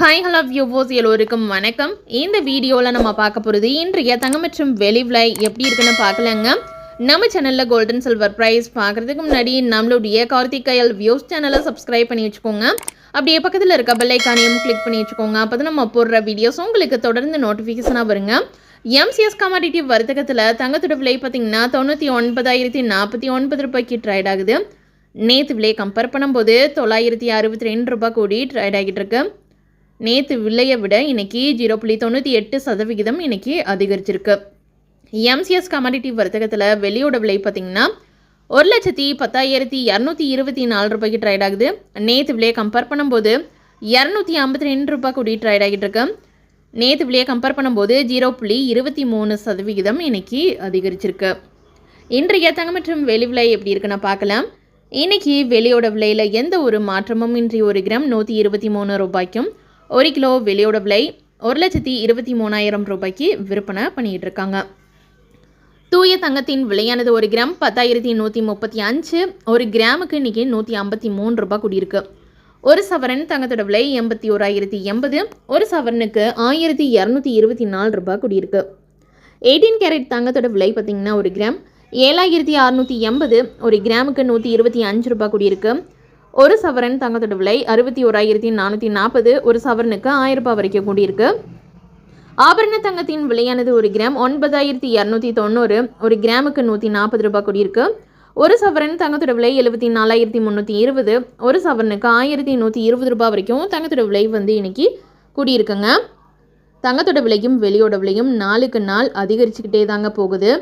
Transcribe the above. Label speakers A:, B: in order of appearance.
A: Hi hello வியூவோஸ் எல்லோருக்கும் வணக்கம். இந்த வீடியோவில் நம்ம பார்க்க போகிறது இன்றைய தங்கம் மற்றும் வெளி விலை எப்படி இருக்குன்னு பார்க்கலங்க. நம்ம சேனலில் கோல்டன் சில்வர் ப்ரைஸ் பார்க்குறதுக்கு முன்னாடி நம்மளுடைய கார்த்திகையல் வியூஸ் சேனலை சப்ஸ்கிரைப் பண்ணி வச்சுக்கோங்க. அப்படியே பக்கத்தில் இருக்க பெல்லைக்கானையும் கிளிக் பண்ணி வச்சுக்கோங்க. அப்போ தான் நம்ம போடுற வீடியோஸ் உங்களுக்கு தொடர்ந்து நோட்டிஃபிகேஷனாக வருங்க. எம்சிஎஸ் கமாடிட்டி வர்த்தகத்தில் தங்கத்தோட விலை பார்த்தீங்கன்னா தொண்ணூற்றி ஒன்பதாயிரத்தி நாற்பத்தி ஒன்பது ரூபாய்க்கு ட்ரைட் ஆகுது. நேற்று விலையை கம்பேர் பண்ணும்போது தொள்ளாயிரத்தி அறுபத்தி ரெண்டு ரூபாய் கூடி ட்ரைட் ஆகிட்டு இருக்கு. நேற்று விலையை விட இன்னைக்கு ஜீரோ புள்ளி தொண்ணூற்றி எட்டு சதவிகிதம் இன்னைக்கு அதிகரிச்சிருக்கு. எம்சிஎஸ் கமாடிட்டி வர்த்தகத்தில் வெளியோட விலை பார்த்தீங்கன்னா ஒரு லட்சத்தி பத்தாயிரத்தி இரநூத்தி இருபத்தி நாலு ரூபாய்க்கு ட்ரைட் ஆகுது. நேற்று விலையை கம்பேர் பண்ணும்போது இரநூத்தி ஐம்பத்தி ரெண்டு ரூபாய் கூடி ட்ரைட் ஆகிட்டு இருக்கு. நேற்று விலையை கம்பேர் பண்ணும்போது ஜீரோ புள்ளி இருபத்தி மூணு சதவிகிதம் இன்னைக்கு அதிகரிச்சிருக்கு. இன்றைய தங்கம் மற்றும் வெளி விலை எப்படி இருக்குன்னு பார்க்கலாம். இன்னைக்கு வெளியோட விலையில் எந்த ஒரு மாற்றமும் இன்றி ஒரு கிராம் நூற்றி இருபத்தி மூணு ரூபாய்க்கும் ஒரு கிலோ வெளியோட விலை ஒரு லட்சத்தி இருபத்தி மூணாயிரம் ரூபாய்க்கு விற்பனை பண்ணிகிட்டு இருக்காங்க தூய தங்கத்தின் விலையானது ஒரு கிராம் பத்தாயிரத்தி நூற்றி முப்பத்தி அஞ்சு ஒரு கிராமுக்கு இன்னைக்கு நூற்றி ஐம்பத்தி மூணு ரூபாய் கூடியிருக்கு. ஒரு சவரன் தங்கத்தோட விலை எண்பத்தி ஓராயிரத்தி எண்பது ஒரு சவரனுக்கு ஆயிரத்தி இரநூத்தி இருபத்தி நாலு ரூபாய் கூடியிருக்கு. எயிட்டீன் கேரட் தங்கத்தோட விலை பார்த்திங்கன்னா ஒரு கிராம் ஏழாயிரத்தி அறநூற்றி எண்பது ஒரு கிராமுக்கு நூற்றி இருபத்தி அஞ்சு ரூபாய் கூடியிருக்கு. ஒரு சவரன் தங்கத்தோட விலை அறுபத்தி ஓராயிரத்தி நானூற்றி நாற்பது ஒரு சவரனுக்கு ஆயிரம் ரூபாய் வரைக்கும் கூடியிருக்கு. ஆபரண தங்கத்தின் விலையானது ஒரு கிராம் ஒன்பதாயிரத்தி இரநூத்தி தொண்ணூறு ஒரு கிராமுக்கு நூற்றி நாற்பது ரூபாய் கூடியிருக்கு. ஒரு சவரன் தங்கத்தோட விலை எழுபத்தி நாலாயிரத்தி முந்நூற்றி இருபது ஒரு சவரனுக்கு ஆயிரத்தி நூற்றி இருபது ரூபாய் வரைக்கும் தங்கத்தோட விலை வந்து இன்னைக்கு கூடியிருக்குங்க. தங்கத்தோட விலையும் வெளியோட விலையும் நாளுக்கு நாள் அதிகரிச்சுக்கிட்டே தாங்க போகுது.